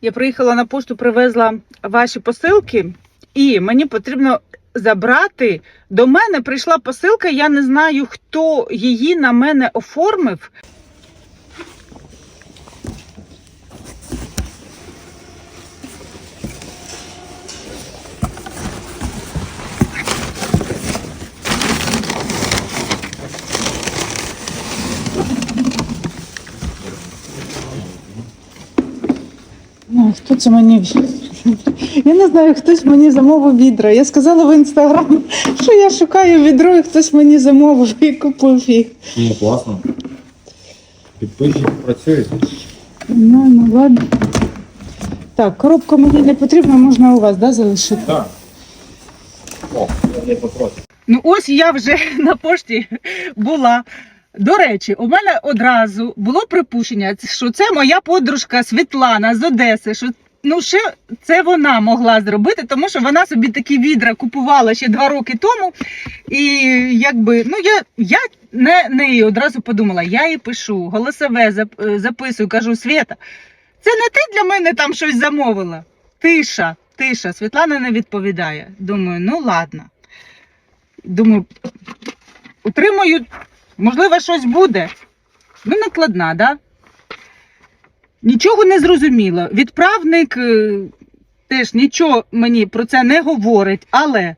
Я приїхала на пошту, привезла ваші посилки, і мені потрібно забрати. До мене прийшла посилка, я не знаю, хто її на мене оформив. Хто це мені? Я не знаю, хтось мені замовив відра. Я сказала в інстаграм, що я шукаю відро, і хтось мені замовив і купив їх. Ну, класно. Підписчики працюють. Ну, ну ладно. Так, коробка мені не потрібна, можна у вас да, залишити. Так. О, я попросив. Ну ось я вже на пошті була. До речі, у мене одразу було припущення, що це моя подружка Світлана з Одеси. Що ну ще це вона могла зробити, тому що вона собі такі відра купувала ще два роки тому. І якби ну я, я не неї одразу подумала, я їй пишу, голосове е, записую, кажу, Свята, це не ти для мене там щось замовила. Тиша, тиша. Світлана не відповідає. Думаю, ну ладно. Думаю, утримую, можливо, щось буде. Ну, накладна, да? Нічого не зрозуміло. Відправник е, теж нічого мені про це не говорить, але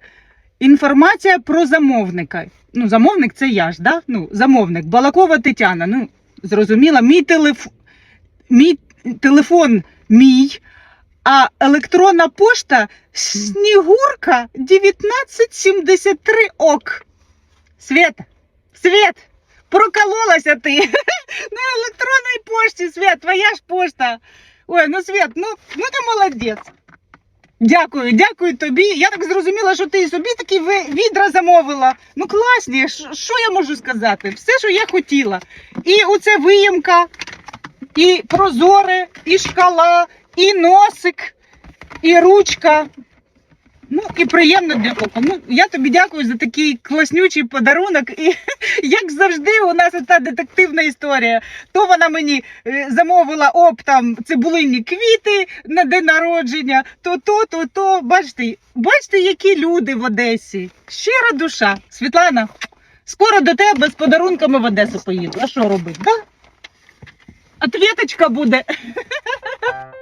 інформація про замовника. Ну, замовник це я ж, да? Ну, замовник, Балакова Тетяна. Ну, зрозуміла, мій, телеф... мій телефон мій, а електронна пошта Снігурка 1973 ок. Света, Свет, прокололася ти на електронній пошті, Свет, твоя ж пошта. Ой, ну Свет, ну, ну ти молодець. Дякую, дякую тобі. Я так зрозуміла, що ти собі такі відра замовила. Ну класні, що я можу сказати? Все, що я хотіла. І оце виємка, і прозоре, і шкала, і носик, і ручка. Ну і приємно для ока. Ну я тобі дякую за такий класнючий подарунок. І як завжди, у нас та детективна історія. То вона мені е, замовила оптом цибулинні квіти на день народження, то то, то то. Бачите, бачите, які люди в Одесі. Щира душа. Світлана, скоро до тебе з подарунками в Одесу поїду. А що робити? Да? Ответочка буде.